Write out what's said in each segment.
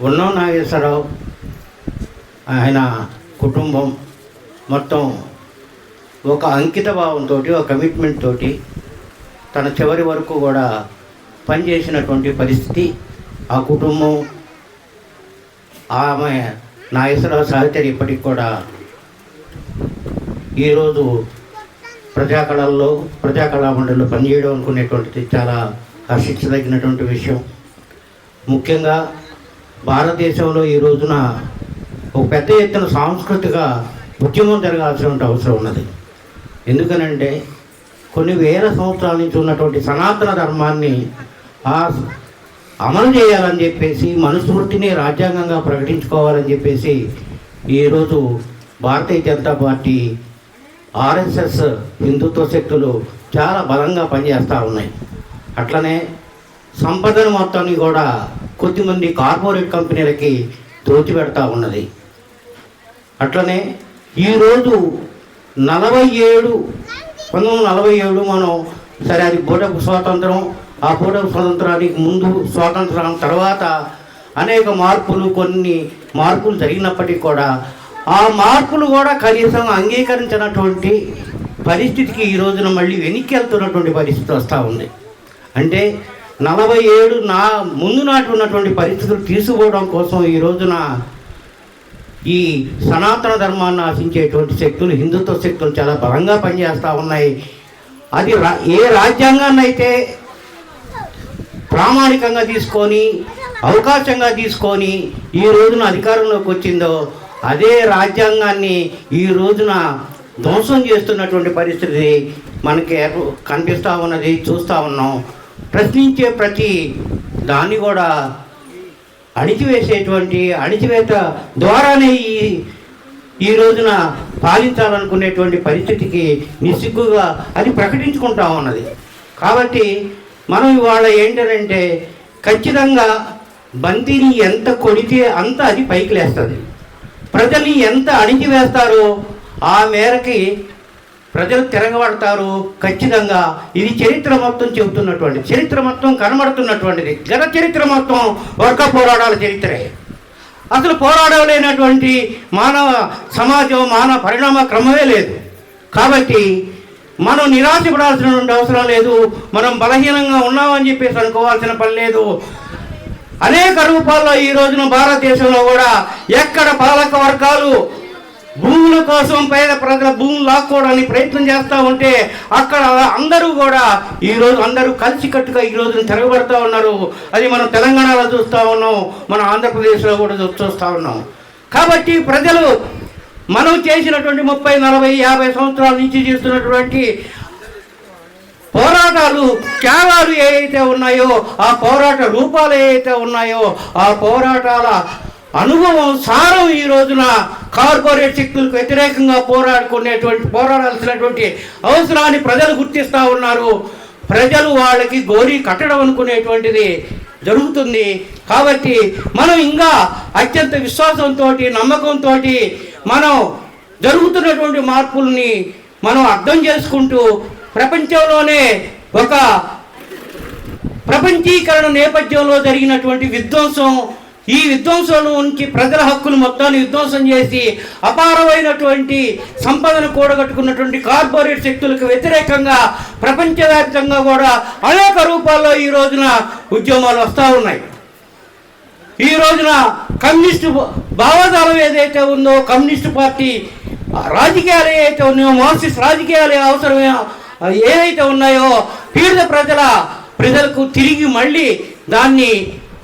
ఉన్నం నాగేశ్వరరావు ఆయన కుటుంబం మొత్తం ఒక అంకిత భావంతో ఒక కమిట్మెంట్ తోటి తన చివరి వరకు కూడా పనిచేసినటువంటి పరిస్థితి. ఆ కుటుంబం ఆమె నాగేశ్వరరావు సహచరి ఇప్పటికి కూడా ఈరోజు ప్రజాకళల్లో ప్రజాకళా మండలిలో పనిచేయడం అనుకునేటువంటిది చాలా హర్షించదగినటువంటి విషయం. ముఖ్యంగా భారతదేశంలో ఈ రోజున ఒక పెద్ద ఎత్తున సాంస్కృతిక ఉద్యమం జరగాల్సిన అవసరం ఉన్నది. ఎందుకనంటే కొన్ని వేల సంవత్సరాల నుంచి ఉన్నటువంటి సనాతన ధర్మాన్ని ఆ అమలు చేయాలని చెప్పేసి మనుస్మృతిని రాజ్యాంగంగా ప్రకటించుకోవాలని చెప్పేసి ఈరోజు భారతీయ జనతా పార్టీ ఆర్ఎస్ఎస్ హిందుత్వ శక్తులు చాలా బలంగా పనిచేస్తూ ఉన్నాయి. అట్లనే సంపదను మొత్తాన్ని కూడా కొద్దిమంది కార్పొరేట్ కంపెనీలకి దోచిపెడతా ఉన్నది. అట్లనే ఈరోజు నలభై ఏడు పంతొమ్మిది వందల నలభై ఏడు మనం సరే అది బోటకు స్వాతంత్రం ఆ బోటకు స్వాతంత్రానికి ముందు స్వాతంత్రం తర్వాత అనేక మార్పులు కొన్ని మార్పులు జరిగినప్పటికీ కూడా ఆ మార్పులు కూడా కనీసం అంగీకరించినటువంటి పరిస్థితికి ఈ రోజున మళ్ళీ వెనక్కి వెళ్తున్నటువంటి పరిస్థితి వస్తూ ఉంది. అంటే నలభై ఏడు నా ముందు నాటి ఉన్నటువంటి పరిస్థితులు తీసుకోవడం కోసం ఈ రోజున ఈ సనాతన ధర్మాన్ని ఆశించేటువంటి శక్తులు హిందుత్వ శక్తులు చాలా బలంగా పనిచేస్తూ ఉన్నాయి. అది రా ఏ రాజ్యాంగాన్ని అయితే ప్రామాణికంగా తీసుకొని అవకాశంగా తీసుకొని ఈ రోజున అధికారంలోకి వచ్చిందో అదే రాజ్యాంగాన్ని ఈ రోజున ధ్వంసం చేస్తున్నటువంటి పరిస్థితి మనకి కనిపిస్తూ ఉన్నది చూస్తూ ఉన్నాం. ప్రశ్నించే ప్రతి దాన్ని కూడా అణిచివేసేటువంటి అణిచివేత ద్వారానే ఈ ఈ రోజున పాలించాలనుకునేటువంటి పరిస్థితికి నిస్సిగ్గుగా అది ప్రకటించుకుంటా ఉన్నది. కాబట్టి మనం ఇవాళ ఏంటంటే ఖచ్చితంగా బంతిని ఎంత కొడితే అంత అది పైకి లేస్తుంది. ప్రజల్ని ఎంత అణిచివేస్తారో ఆ మేరకి ప్రజలు తిరగబడతారు ఖచ్చితంగా. ఇది చరిత్ర మొత్తం చెబుతున్నటువంటి చరిత్ర మొత్తం కనబడుతున్నటువంటిది. గత చరిత్ర మొత్తం వర్గ పోరాటాల చరిత్రే. అసలు పోరాడలేనటువంటి మానవ సమాజం మానవ పరిణామ క్రమమే లేదు. కాబట్టి మనం నిరాశపడాల్సినటువంటి అవసరం లేదు. మనం బలహీనంగా ఉన్నామని చెప్పేసి అనుకోవాల్సిన పని లేదు. అనేక రూపాల్లో ఈ రోజున భారతదేశంలో కూడా ఎక్కడ పాలక వర్గాలు కోసం పేద ప్రజల భూములు లాక్కోవడానికి ప్రయత్నం చేస్తూ ఉంటే అక్కడ అందరూ కూడా ఈ రోజు అందరూ కలిసికట్టుగా ఈ రోజున తిరగబడతా ఉన్నారు. అది మనం తెలంగాణలో చూస్తూ ఉన్నాం. మన ఆంధ్రప్రదేశ్లో కూడా చూస్తూ ఉన్నాం. కాబట్టి ప్రజలు మనం చేసినటువంటి ముప్పై నలభై యాభై సంవత్సరాల నుంచి చేస్తున్నటువంటి పోరాటాలు త్యాగాలు ఏవైతే ఉన్నాయో ఆ పోరాట రూపాలు ఏవైతే ఉన్నాయో ఆ పోరాటాల అనుభవం సారం ఈ రోజున కార్పొరేట్ శక్తులకు వ్యతిరేకంగా పోరాడుకునేటువంటి పోరాడాల్సినటువంటి అవసరాన్ని ప్రజలు గుర్తిస్తూ ఉన్నారు. ప్రజలు వాళ్ళకి గోరీ కట్టడం అనుకునేటువంటిది జరుగుతుంది. కాబట్టి మనం ఇంకా అత్యంత విశ్వాసంతో నమ్మకంతో మనం జరుగుతున్నటువంటి మార్పుల్ని మనం అర్థం చేసుకుంటూ ప్రపంచంలోనే ఒక ప్రపంచీకరణ నేపథ్యంలో జరిగినటువంటి విధ్వంసం ఈ విధ్వంసం ఉంచి ప్రజల హక్కులు మొత్తాన్ని విధ్వంసం చేసి అపారమైనటువంటి సంపదను కూడగట్టుకున్నటువంటి కార్పొరేట్ శక్తులకు వ్యతిరేకంగా ప్రపంచవ్యాప్తంగా కూడా అనేక రూపాల్లో ఈ రోజున ఉద్యమాలు వస్తూ ఉన్నాయి. ఈ రోజున కమ్యూనిస్టు భావజాలం ఏదైతే ఉందో కమ్యూనిస్టు పార్టీ రాజకీయాలు ఏవైతే ఉన్నాయో మార్క్సిస్ట్ రాజకీయాలు అవసరమే ఏవైతే ఉన్నాయో పీడిత ప్రజల ప్రజలకు తిరిగి మళ్ళీ దాన్ని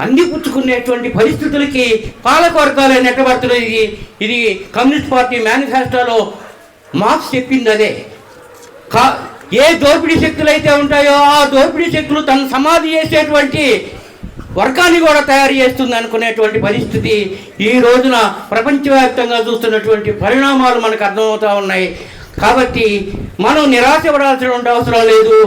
అందిపుచ్చుకునేటువంటి పరిస్థితులకి పాలకవర్గాలు నెట్టబడుతున్నది ఇది ఇది కమ్యూనిస్ట్ పార్టీ మేనిఫెస్టోలో మార్క్స్ చెప్పింది అదే కా ఏ దోపిడీ శక్తులు అయితే ఉంటాయో ఆ దోపిడీ శక్తులు తను సమాధి చేసేటువంటి వర్గాన్ని కూడా తయారు చేస్తుంది అనుకునేటువంటి పరిస్థితి ఈ రోజున ప్రపంచవ్యాప్తంగా చూస్తున్నటువంటి పరిణామాలు మనకు అర్థమవుతూ ఉన్నాయి. కాబట్టి మనం నిరాశపడాల్సినటువంటి అవసరం లేదు.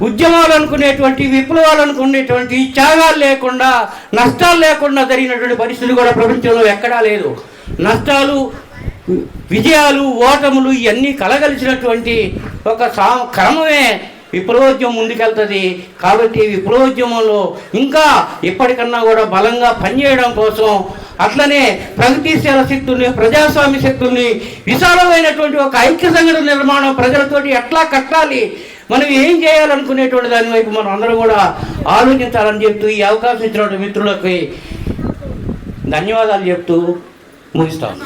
ఉద్యమాలు అనుకునేటువంటి విప్లవాలు అనుకునేటువంటి త్యాగాలు లేకుండా నష్టాలు లేకుండా జరిగినటువంటి పరిస్థితులు కూడా ప్రపంచంలో ఎక్కడా లేదు. నష్టాలు విజయాలు ఓటములు ఇవన్నీ కలగలిసినటువంటి ఒక సా క్రమమే విప్లవోద్యమం ముందుకెళ్తుంది. కాబట్టి విప్లవోద్యమంలో ఇంకా ఇప్పటికన్నా కూడా బలంగా పనిచేయడం కోసం అట్లనే ప్రగతిశీల శక్తుల్ని ప్రజాస్వామ్య శక్తుల్ని విశాలమైనటువంటి ఒక ఐక్య సంఘటన నిర్మాణం ప్రజలతోటి ఎట్లా కట్టాలి? మనం ఏం చేయాలనుకునేటువంటి దాని వైపు మనం అందరం కూడా ఆలోచించాలని చెప్తూ ఈ అవకాశం ఇచ్చినటువంటి మిత్రులకి ధన్యవాదాలు చెప్తూ ముగిస్తాను